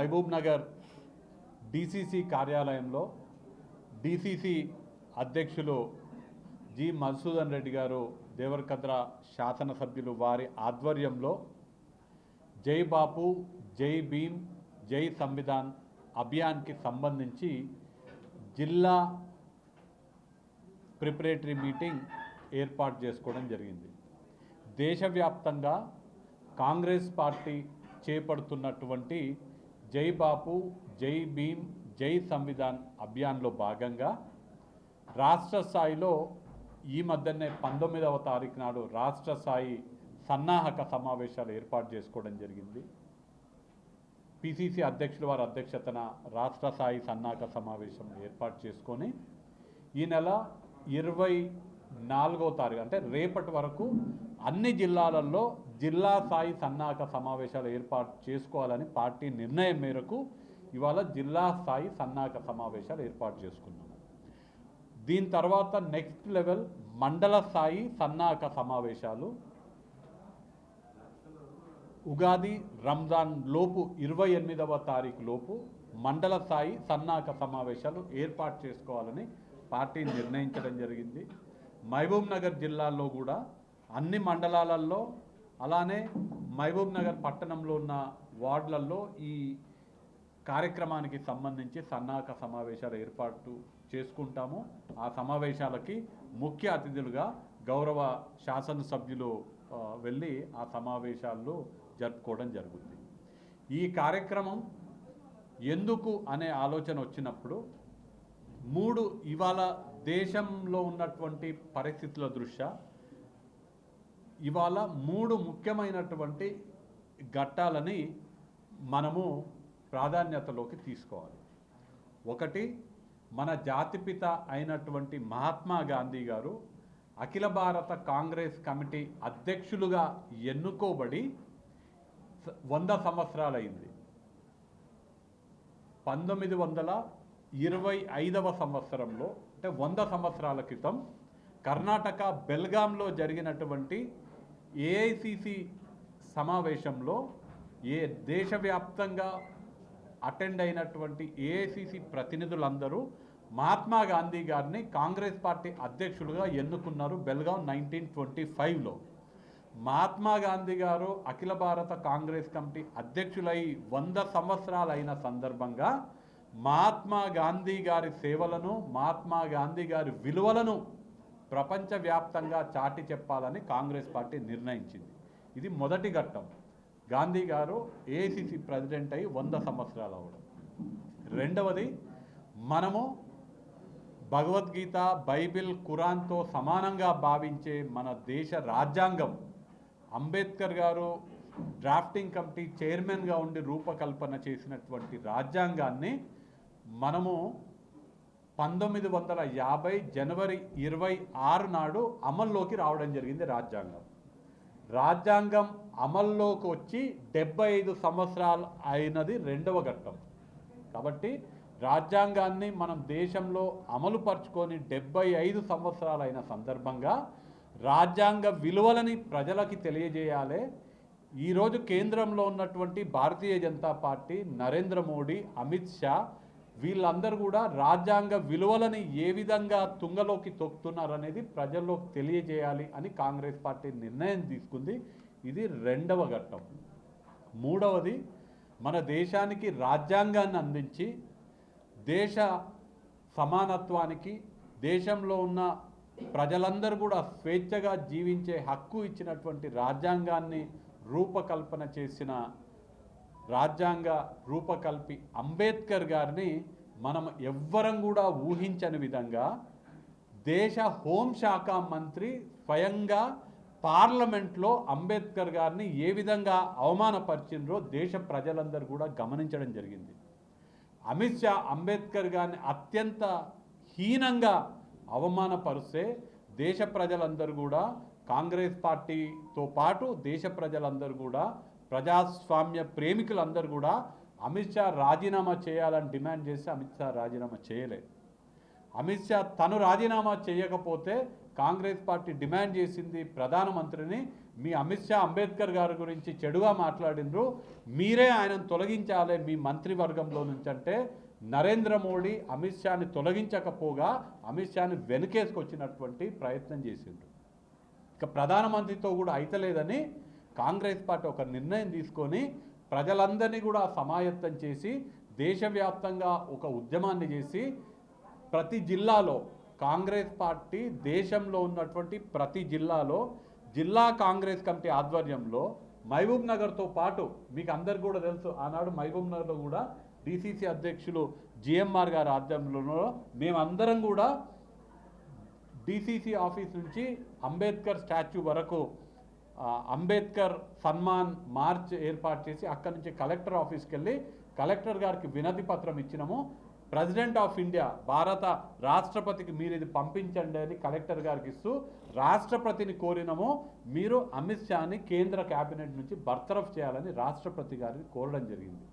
Mahabub Nagar DCC కార్యాలయంలో DCC అధ్యక్షులు G Madhusudan Reddy గారు దేవరకద్ర శాసనసభ్యులు వారి ఆధ్వర్యంలో జై బాపు జై భీమ్ జై సంవిధాన్ అభియాన్కి సంబంధించి జిల్లా ప్రిపరేటరీ మీటింగ్ ఏర్పాటు చేసుకోవడం జరిగింది. దేశవ్యాప్తంగా కాంగ్రెస్ పార్టీ చేపడుతున్నటువంటి జై బాపు జై భీమ్ జై సంవిధాన్ అభియాన్లో భాగంగా రాష్ట్ర స్థాయిలో ఈ మధ్యనే పంతొమ్మిదవ తారీఖు నాడు రాష్ట్ర స్థాయి సన్నాహక సమావేశాలు ఏర్పాటు చేసుకోవడం జరిగింది. పిసిసి అధ్యక్షుల వారి అధ్యక్షతన రాష్ట్ర స్థాయి సన్నాహక సమావేశం ఏర్పాటు చేసుకొని ఈ నెల ఇరవై నాలుగో తారీఖు అంటే రేపటి వరకు అన్ని జిల్లాలలో జిల్లా స్థాయి సన్నాహక సమావేశాలు ఏర్పాటు చేసుకోవాలని పార్టీ నిర్ణయం మేరకు ఇవాళ జిల్లా స్థాయి సన్నాహక సమావేశాలు ఏర్పాటు చేసుకున్నాము దీని తర్వాత నెక్స్ట్ లెవెల్ మండల స్థాయి సన్నాహక సమావేశాలు. ఉగాది రంజాన్ లోపు ఇరవై ఎనిమిదవ తారీఖు లోపు మండల స్థాయి సన్నాహక సమావేశాలు ఏర్పాటు చేసుకోవాలని పార్టీ నిర్ణయించడం జరిగింది. మహబూబ్ నగర్ జిల్లాలో కూడా అన్ని మండలాలలో అలానే మహబూబ్ నగర్ పట్టణంలో ఉన్న వార్డులలో ఈ కార్యక్రమానికి సంబంధించి సన్నాహక సమావేశాలు ఏర్పాటు చేసుకుంటాము. ఆ సమావేశాలకి ముఖ్య అతిథులుగా గౌరవ శాసనసభ్యులు వెళ్ళి ఆ సమావేశాల్లో జరుపుకోవడం జరుగుతుంది ఈ కార్యక్రమం ఎందుకు అనే ఆలోచన వచ్చినప్పుడు మూడు ఇవాళ దేశంలో ఉన్నటువంటి పరిస్థితుల దృష్ట్యా ఇవాళ మూడు ముఖ్యమైనటువంటి ఘట్టాలని మనము ప్రాధాన్యతలోకి తీసుకోవాలి. ఒకటి మన జాతిపిత అయినటువంటి మహాత్మా గాంధీ గారు అఖిల భారత కాంగ్రెస్ కమిటీ అధ్యక్షులుగా ఎన్నుకోబడి వంద సంవత్సరాలైంది. పంతొమ్మిది వందల ఇరవై ఐదవ సంవత్సరంలో అంటే వంద సంవత్సరాల క్రితం కర్ణాటక బెల్గాంలో జరిగినటువంటి ఏఐసిసి సమావేశంలో ఏ దేశవ్యాప్తంగా అటెండ్ అయినటువంటి ఏఐసిసి ప్రతినిధులందరూ మహాత్మా గాంధీ గారిని కాంగ్రెస్ పార్టీ అధ్యక్షులుగా ఎన్నుకున్నారు బెల్గాం నైన్టీన్ ట్వంటీ ఫైవ్లో. మహాత్మా గాంధీ గారు అఖిల భారత కాంగ్రెస్ కమిటీ అధ్యక్షులై వంద సంవత్సరాలైన సందర్భంగా మహాత్మా గాంధీ గారి సేవలను మహాత్మా గాంధీ గారి విలువలను ప్రపంచవ్యాప్తంగా చాటి చెప్పాలని కాంగ్రెస్ పార్టీ నిర్ణయించింది. ఇది మొదటి ఘట్టం. గాంధీ గారు ఏఐసిసి ప్రెసిడెంట్ అయి వంద సంవత్సరాలు అవడం. రెండవది మనము భగవద్గీత బైబిల్ ఖురాన్తో సమానంగా భావించే మన దేశ రాజ్యాంగం. అంబేద్కర్ గారు డ్రాఫ్టింగ్ కమిటీ చైర్మన్గా ఉండి రూపకల్పన చేసినటువంటి రాజ్యాంగాన్ని మనము పంతొమ్మిది వందల యాభై జనవరి ఇరవై ఆరు నాడు అమల్లోకి రావడం జరిగింది రాజ్యాంగం. రాజ్యాంగం అమల్లోకి వచ్చి డెబ్బై ఐదు సంవత్సరాలు అయినది రెండవ ఘట్టం. కాబట్టి రాజ్యాంగాన్ని మనం దేశంలో అమలు పరుచుకొని డెబ్బై ఐదు సంవత్సరాలైన సందర్భంగా రాజ్యాంగ విలువలని ప్రజలకి తెలియజేయాలి. ఈరోజు కేంద్రంలో ఉన్నటువంటి భారతీయ జనతా పార్టీ నరేంద్ర మోడీ అమిత్ షా వీళ్ళందరూ కూడా రాజ్యాంగ విలువలని ఏ విధంగా తుంగలోకి తొక్కుతున్నారనేది ప్రజల్లోకి తెలియజేయాలి అని కాంగ్రెస్ పార్టీ నిర్ణయం తీసుకుంది. ఇది రెండవ ఘట్టం. మూడవది మన దేశానికి రాజ్యాంగాన్ని అందించి దేశ సమానత్వానికి దేశంలో ఉన్న ప్రజలందరూ కూడా స్వేచ్ఛగా జీవించే హక్కు ఇచ్చినటువంటి రాజ్యాంగాన్ని రూపకల్పన చేసిన రాజ్యాంగ రూపకల్పి అంబేద్కర్ గారిని మనం ఎవ్వరం కూడా ఊహించని విధంగా దేశ హోంశాఖ మంత్రి స్వయంగా పార్లమెంట్లో అంబేద్కర్ గారిని ఏ విధంగా అవమానపరిచిండ్రో దేశ ప్రజలందరూ కూడా గమనించడం జరిగింది. అమిత్ షా అంబేద్కర్ గారిని అత్యంత హీనంగా అవమానపరిస్తే దేశ ప్రజలందరూ కూడా కాంగ్రెస్ పార్టీతో పాటు దేశ ప్రజలందరూ కూడా ప్రజాస్వామ్య ప్రేమికులందరూ కూడా అమిత్ షా రాజీనామా చేయాలని డిమాండ్ చేసి అమిత్ షా రాజీనామా చేయలేదు. అమిత్ షా తను రాజీనామా చేయకపోతే కాంగ్రెస్ పార్టీ డిమాండ్ చేసింది ప్రధానమంత్రిని. మీ అమిత్ షా అంబేద్కర్ గారి గురించి చెడుగా మాట్లాడినరు. మీరే ఆయనను తొలగించాలి మీ మంత్రివర్గంలో నుంచి అంటే నరేంద్ర మోడీ అమిత్ షాని తొలగించకపోగా అమిత్ షాని వెనుకేసుకొచ్చినటువంటి ప్రయత్నం చేసిండ్రు. ఇక ప్రధానమంత్రితో కూడా అయితలేదని కాంగ్రెస్ పార్టీ ఒక నిర్ణయం తీసుకొని ప్రజలందరినీ కూడా సమాయత్తం చేసి దేశవ్యాప్తంగా ఒక ఉద్యమాన్ని చేసి ప్రతి జిల్లాలో కాంగ్రెస్ పార్టీ దేశంలో ఉన్నటువంటి ప్రతి జిల్లాలో జిల్లా కాంగ్రెస్ కమిటీ ఆధ్వర్యంలో మహబూబ్ నగర్తో పాటు మీకు అందరు కూడా తెలుసు ఆనాడు మహబూబ్ నగర్లో కూడా డిసిసి అధ్యక్షులు జిఎంఆర్ గారి ఆధ్వర్యంలో మేమందరం కూడా డిసిసి ఆఫీస్ నుంచి అంబేద్కర్ స్టాచ్యూ వరకు అంబేద్కర్ సన్మాన్ మార్చ్ ఏర్పాటు చేసి అక్కడి నుంచి కలెక్టర్ ఆఫీస్కి వెళ్ళి కలెక్టర్ గారికి వినతి పత్రం ఇచ్చినాము. ప్రెసిడెంట్ ఆఫ్ ఇండియా భారత రాష్ట్రపతికి మీరు ఇది పంపించండి అని కలెక్టర్ గారికి ఇస్తూ రాష్ట్రపతిని కోరినము. మీరు అమిత్ షాని కేంద్ర కేబినెట్ నుంచి బర్తరఫ్ చేయాలని రాష్ట్రపతి గారిని కోరడం జరిగింది.